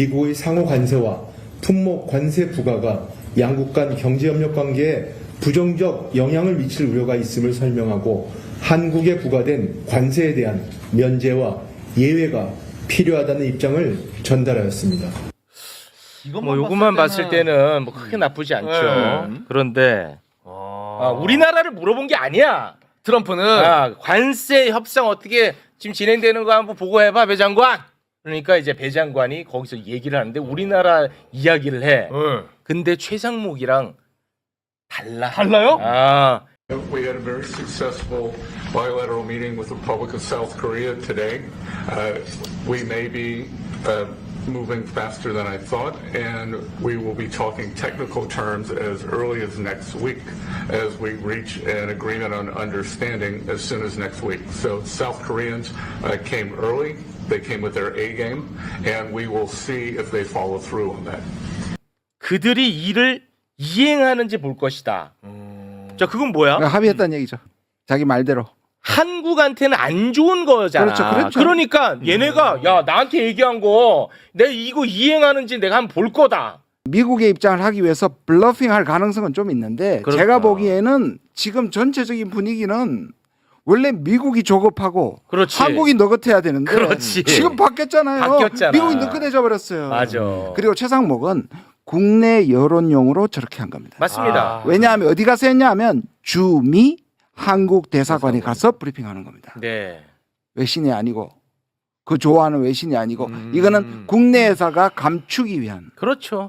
미국의 상호 관세와 품목 관세 부과가 양국 간 경제협력 관계에 부정적 영향을 미칠 우려가 있음을 설명하고 한국에 부과된 관세에 대한 면제와 예외가 필요하다는 입장을 전달하였습니다. 뭐 요것만 봤을 때는 뭐 크게 나쁘지 않죠. 네. 그런데 아, 우리나라를 물어본 게 아니야. 트럼프는 아, 관세 협상 어떻게 지금 진행되는 거 한번 보고해봐 배 장관. 그러니까 이제 배 장관이 거기서 얘기를 하는데 우리나라 이야기를 해. 네. 근데 최상목이랑 달라. 달라요? 아, We had a very successful bilateral meeting with the Republic of South Korea today. Uh, we may be uh, moving faster than I thought, and we will be talking technical terms as early as next week as we reach an agreement on understanding as soon as next week. So South Koreans uh, came early. They came with their A game, and we will see if they follow through on that. 그들이 이를 이행하는지 볼 것이다. 자, 그건 뭐야? 그러니까 합의했다는 얘기죠. 자기 말대로. 한국한테는 안 좋은 거잖아. 그렇죠, 그렇죠. 러니까 얘네가 야 나한테 얘기한 거 내가 이거 이행하는지 내가 한번 볼 거다. 미국의 입장을 하기 위해서 블러핑할 가능성은 좀 있는데 그렇다. 제가 보기에는 지금 전체적인 분위기는 원래 미국이 조급하고 그렇지. 한국이 너긋해야 되는데 그렇지. 지금 바뀌었잖아요. 바뀌었잖아. 미국이 느긋해져 버렸어요. 맞아. 그리고 최상목은 국내 여론용으로 저렇게 한 겁니다. 맞습니다. 아. 왜냐하면 어디 가서 했냐면 주미 한국 대사관이 가서 브리핑하는 겁니다. 네. 외신이 아니고 그 좋아하는 외신이 아니고 음. 이거는 국내 회사가 감추기 위한 그렇죠.